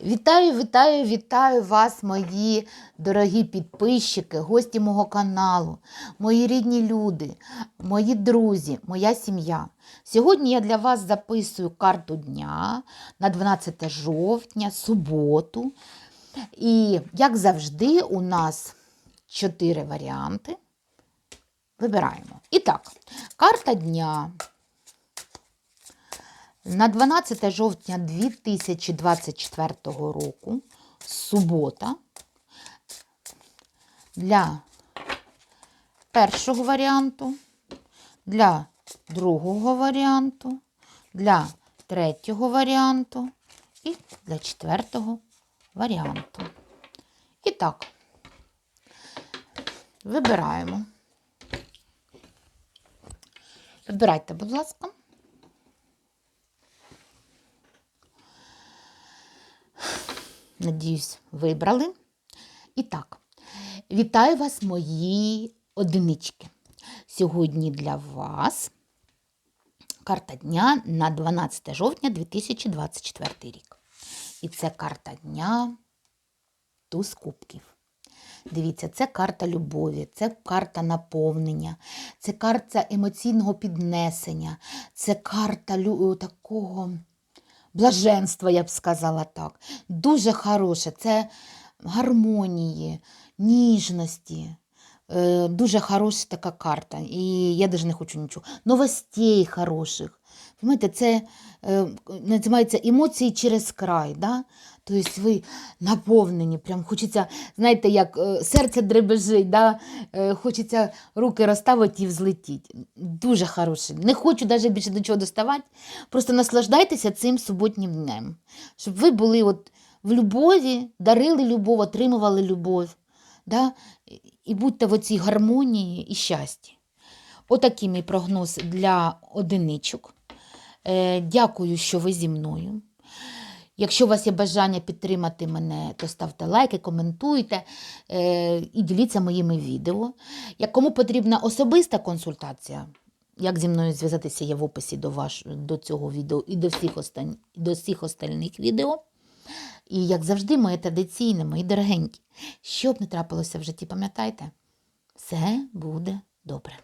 Вітаю, вітаю, вітаю вас, мої дорогі підписчики, гості мого каналу, мої рідні люди, мої друзі, моя сім'я. Сьогодні я для вас записую карту дня на 12 жовтня, суботу. І, як завжди, у нас чотири варіанти. Вибираємо. І так, карта дня на 12 жовтня 2024 року, субота, для першого варіанту, для другого варіанту, для третього варіанту і для четвертого варіанту. І так, вибираємо. Вибирайте, будь ласка. Надіюсь, вибрали. І так, вітаю вас, мої одинички. Сьогодні для вас карта дня на 12 жовтня 2024 рік. І це карта дня туз кубків. Дивіться, це карта любові, це карта наповнення, це карта емоційного піднесення, це карта такого блаженства, я б сказала так. Дуже хороше, це гармонії, ніжності. Е, Дуже хороша така карта. І я навіть не хочу нічого. Новостей хороших. Понимаєте, це е, називається емоції через край. Да? Тобто ви наповнені, прям хочеться, знаєте, як е, серце дребежить, да? е, хочеться руки розставити і взлетіти. Дуже хороше. Не хочу навіть більше до чого доставати. Просто наслаждайтеся цим суботнім днем. Щоб ви були от в любові, дарили любов, отримували любов. Да? І будьте в оцій гармонії і щасті. Отакий мій прогноз для одиничок. Е, Дякую, що ви зі мною. Якщо у вас є бажання підтримати мене, то ставте лайки, коментуйте е, і діліться моїми відео. Як кому потрібна особиста консультація, як зі мною зв'язатися, є в описі до, ваш, до цього відео і до всіх, остань, до всіх остальних відео. І, як завжди, моє традиційне, мої дорогенькі, що б не трапилося в житті, пам'ятайте, все буде добре.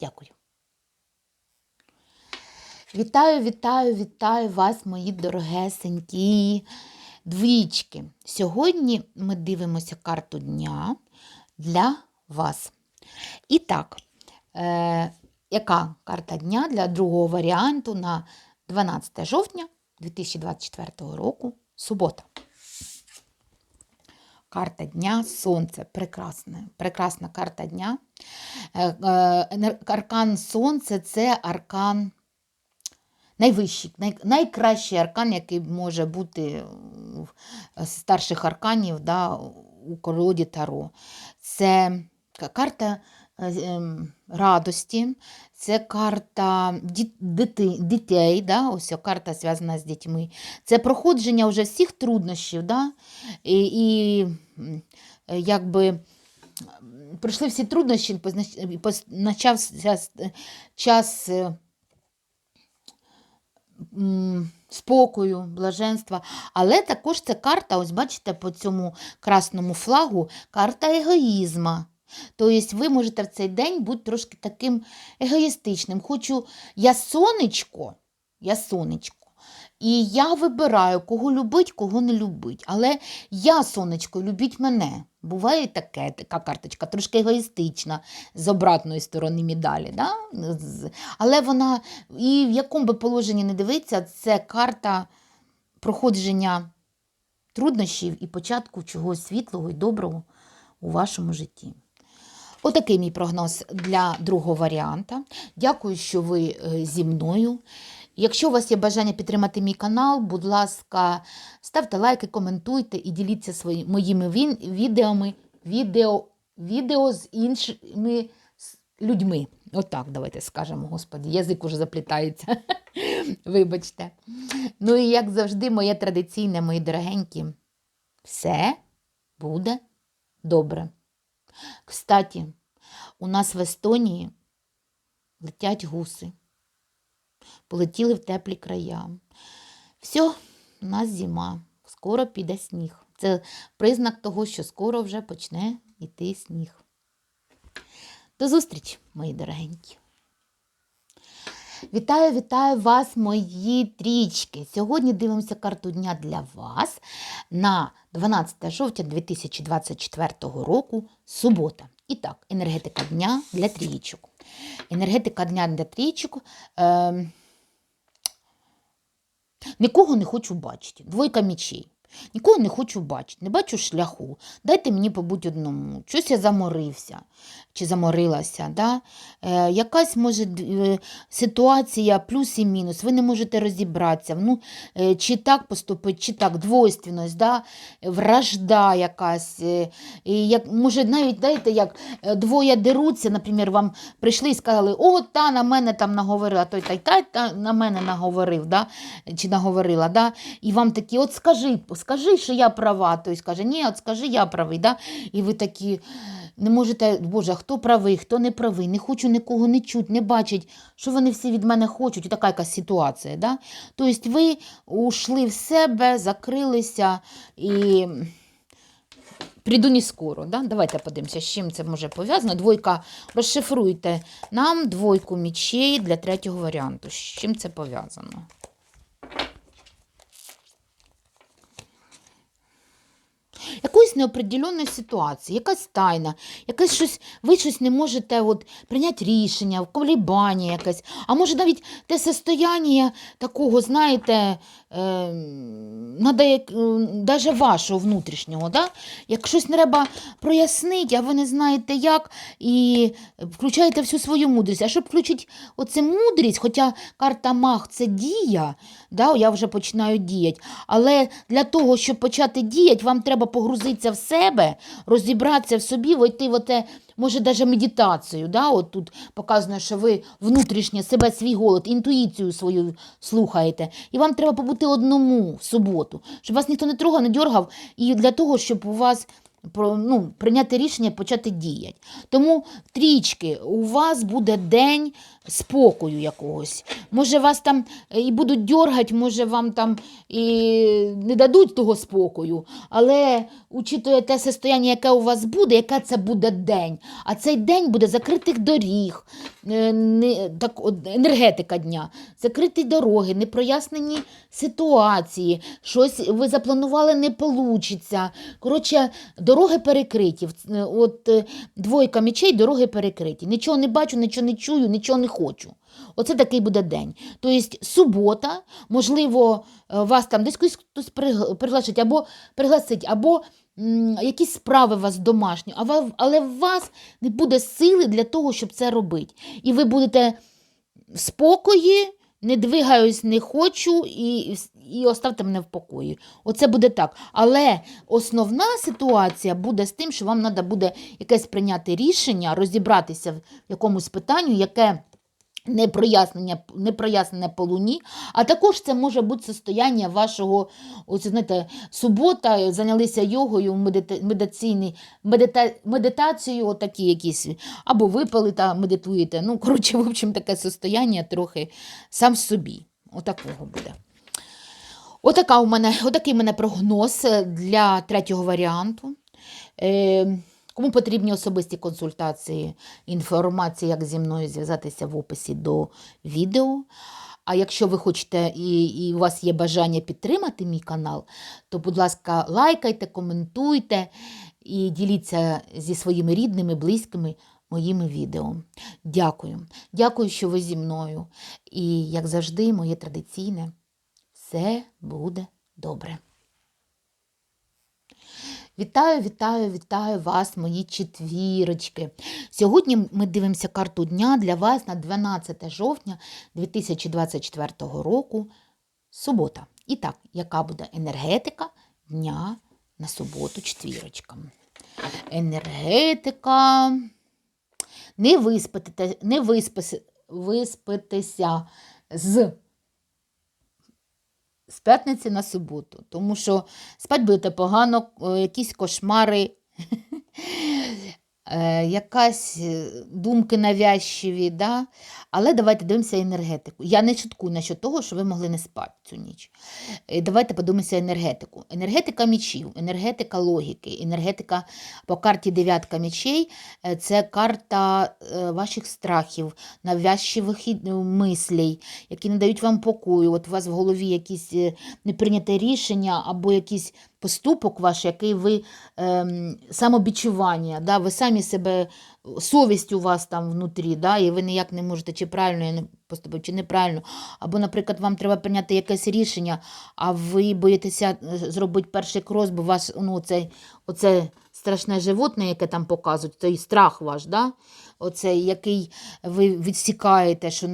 Дякую. Вітаю, вітаю, вітаю вас, мої дорогесенькі двічки. Сьогодні ми дивимося карту дня для вас. І так, е, яка карта дня для другого варіанту на 12 жовтня 2024 року, субота. Карта дня Сонце. Прекрасна, прекрасна карта дня. Е, е, Аркан Сонце це аркан найвищий, най, найкращий аркан, який може бути в старших арканів да, у колоді Таро. Це карта е, ем, радості, це карта ді- дити, дітей, да, ось карта зв'язана з дітьми. Це проходження вже всіх труднощів. Да, і, і е, якби пройшли всі труднощі, познач- почався с- час. Спокою, блаженства. Але також це карта, ось бачите, по цьому красному флагу, карта егоїзма. Тобто ви можете в цей день бути трошки таким егоїстичним. Хочу, я сонечко, я сонечко. І я вибираю, кого любить, кого не любить. Але я, сонечко, любіть мене. Буває таке, така карточка, трошки егоїстична з обратної сторони медалі. Да? Але вона, і в якому би положенні не дивитися, це карта проходження труднощів і початку чогось світлого і доброго у вашому житті. Отакий мій прогноз для другого варіанта. Дякую, що ви е, зі мною. Якщо у вас є бажання підтримати мій канал, будь ласка, ставте лайки, коментуйте і діліться свої, моїми відеоми, відео, відео з іншими людьми. Отак, давайте скажемо, господи, язик уже заплітається. Вибачте. Ну і як завжди, моє традиційне, мої дорогенькі, все буде добре. Кстати, у нас в Естонії летять гуси. Полетіли в теплі края. Все, у нас зима. скоро піде сніг. Це признак того, що скоро вже почне йти сніг. До зустрічі, мої дорогенькі. Вітаю, вітаю вас, мої трічки. Сьогодні дивимося карту дня для вас на 12 жовтня 2024 року, субота. І так, енергетика дня для трійчок. Енергетика дня для трійчок. Е, нікого не хочу бачити. Двойка мічей. Нікого не хочу бачити, не бачу шляху. Дайте мені побудь одному. Щось я заморився чи заморилася. Да? Е, якась може е, ситуація, плюс і мінус. Ви не можете розібратися. Ну, е, чи так поступить, чи так, двойственність, да? вражда якась. Е, як, може, навіть знаєте, як е, двоє деруться, наприклад, вам прийшли і сказали, о, та на мене там наговорила, той та й та, та на мене наговорив, да? чи наговорила. Да? І вам такі, от скажи, скажи, що я права. Той скаже, ні, от скажи, я правий. Да? І ви такі не можете, Боже, хто правий, хто не правий, не хочу нікого не чути, не бачить, що вони всі від мене хочуть. Така якась ситуація. Да? Тобто ви ушли в себе, закрилися і. Прийду не скоро. Да? Давайте подивимося, з чим це може пов'язано. Двойка, розшифруйте нам двойку мічей для третього варіанту. З чим це пов'язано? Якоїсь неопределеної ситуації, якась тайна, якесь щось, ви щось не можете от, прийняти рішення, колібання якесь, а може навіть те состояння такого, знаєте, е, надо, вашого внутрішнього, да? як щось треба прояснити, а ви не знаєте як, і включаєте всю свою мудрість. А щоб включити оцю мудрість, хоча карта Маг це дія, да? я вже починаю діяти, але для того, щоб почати діяти, вам треба погрузитися в себе, розібратися в собі, войти в те, може, навіть медитацію. Да? От тут показано, що ви внутрішнє себе, свій голод, інтуїцію свою слухаєте. І вам треба побути одному в суботу, щоб вас ніхто не трогав, не дергав, і для того, щоб у вас ну, прийняти рішення почати діяти. Тому трічки, у вас буде день спокою якогось. Може, вас там е, і будуть дергати, може, вам там і не дадуть того спокою. Але учитує те состояння, яке у вас буде, яке це буде день. А цей день буде закритих доріг, е, енергетика дня, закриті дороги, непрояснені ситуації, щось ви запланували не получиться. Коротше, дороги перекриті. От е, двойка мічей, дороги перекриті. Нічого не бачу, нічого не чую, нічого не. Оце такий буде день. Тобто субота, можливо, е, вас там десь хтось хтось пригла- приглашить, або пригласить, або якісь справи у вас домашні, але у вас не буде сили для того, щоб це робити. І ви будете в спокої, не двигаюсь, не хочу, і, і оставте мене в покої. Оце буде так. Але основна ситуація буде з тим, що вам треба буде якесь прийняти рішення, розібратися в якомусь питанню, яке не прояснення, не прояснене по луні, а також це може бути состояння вашого, ось, знаєте, субота, зайнялися йогою, медита, медиційний, медита, медитацією, отакі якісь, або випали та медитуєте. Ну, коротше, в общем, таке состояння трохи сам собі. Отакого буде. Отака у мене, отакий у мене прогноз для третього варіанту. Е, кому потрібні особисті консультації, інформація, як зі мною зв'язатися в описі до відео. А якщо ви хочете і, і у вас є бажання підтримати мій канал, то, будь ласка, лайкайте, коментуйте і діліться зі своїми рідними, близькими моїми відео. Дякую. Дякую, що ви зі мною. І, як завжди, моє традиційне все буде добре. Вітаю, вітаю, вітаю вас, мої четвірочки. Сьогодні ми дивимося карту дня для вас на 12 жовтня 2024 року, субота. І так, яка буде енергетика дня на суботу четвірочка? Енергетика. Не виспитися, не виспися, виспитися з з п'ятниці на суботу, тому що спать будете погано, якісь кошмари. е, якась е, думки навязчиві, да? але давайте дивимося енергетику. Я не чуткую насчет того, що ви могли не спати цю ніч. Давайте подивимося енергетику. Енергетика мічів, енергетика логіки, енергетика по карті дев'ятка мічей е, це карта ваших страхів, навязчивих мислей, які не дають вам покою. От у вас в голові якісь неприйняте рішення або якийсь поступок ваш, який ви ем, самобічування, да, ви самі себе, совість у вас там внутрі, да, і ви ніяк не можете, чи правильно я поступив, чи неправильно. Або, наприклад, вам треба прийняти якесь рішення, а ви боїтеся е, зробити перший крос, бо вас ну, цей, оце страшне животне, яке там показують, цей страх ваш, да? оцей, який ви відсікаєте, що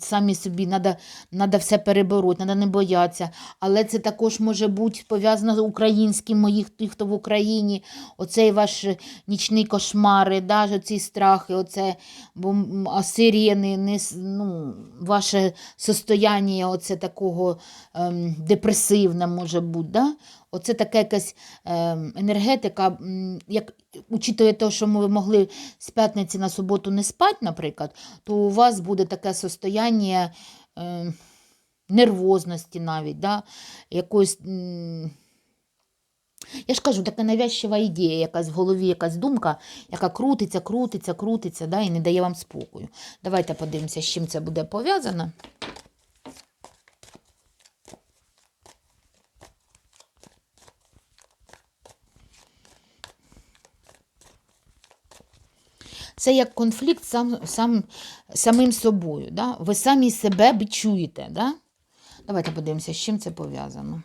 самі собі треба надо все перебороти, треба не боятися. Але це також може бути пов'язано з українським, моїх тих, хто в Україні, оцей ваш нічний кошмари, да, ж оці страхи, оце, бо м, а не, ну, ваше состояння оце такого ем, депресивне може бути. Да? Оце така якась ем, енергетика, як учитує те, що ми могли з п'ятниці на суботу не спати, наприклад, то у вас буде таке состояння ем, нервозності навіть, да? якоїсь. я ж кажу, така навязчива ідея, якась в голові, якась думка, яка крутиться, крутиться, крутиться, да, і не дає вам спокою. Давайте подивимося, з чим це буде пов'язано. Це як конфлікт сам, сам, самим собою. Да? Ви самі себе бичуєте. Да? Давайте подивимося, з чим це пов'язано.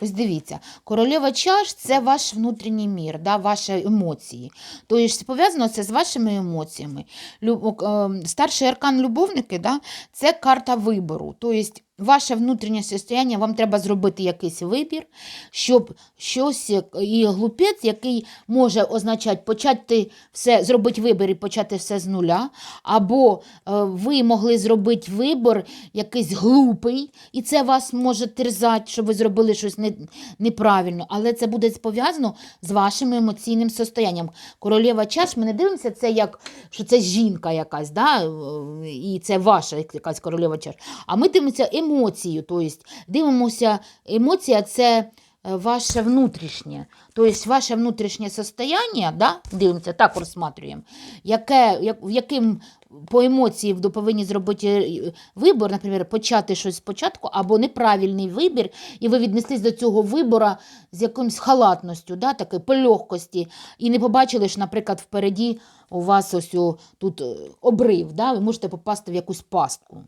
Ось дивіться, королева чаш це ваш внутрішній мір, да, ваші емоції. Тобто пов'язано це з вашими емоціями. Е, Старший аркан любовники да, це карта вибору. Тобто ваше внутрішнє состояння, вам треба зробити якийсь вибір, щоб щось і глупець, який може означати почати все, зробити вибір і почати все з нуля, або е, ви могли зробити вибір якийсь глупий, і це вас може терзати, що ви зробили щось не, неправильно, але це буде пов'язано з вашим емоційним состоянням. Королева чаш, ми не дивимося це як, що це жінка якась, да? е, і це ваша якась королева чаш. А ми дивимося емоцію, тобто дивимося, емоція це е, ваше внутрішнє, тобто ваше внутрішнє состояння, да? дивимося, так розсматриваємо, яке, як, в яким по емоції ви повинні зробити е, вибір, наприклад, почати щось спочатку, або неправильний вибір, і ви віднеслись до цього вибору з якимось халатністю, да, такої по легкості, і не побачили, що, наприклад, впереді у вас ось тут е, обрив, да, ви можете попасти в якусь пастку.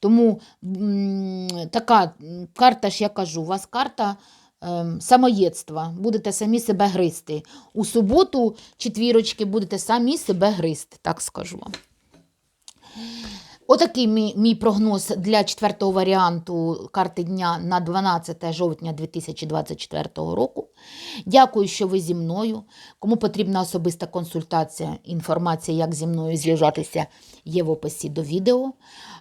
Тому така карта ж я кажу, у вас карта ем, самоєдства. Будете самі себе гризти. У суботу четвірочки будете самі себе гризти, так скажу вам. Отакий мій, мій прогноз для четвертого варіанту карти дня на 12 жовтня 2024 року. Дякую, що ви зі мною. Кому потрібна особиста консультація, інформація, як зі мною зв'язатися, є в описі до відео.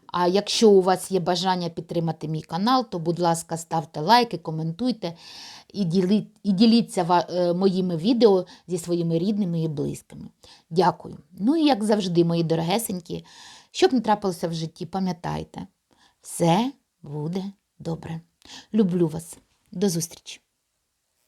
А якщо у вас є бажання підтримати мій канал, то, будь ласка, ставте лайки, коментуйте і, ділі, і діліться е, моїми відео зі своїми рідними і близькими. Дякую. Ну і як завжди, мої дорогесенькі, щоб не трапилося в житті, пам'ятайте, все буде добре. Люблю вас. До зустрічі!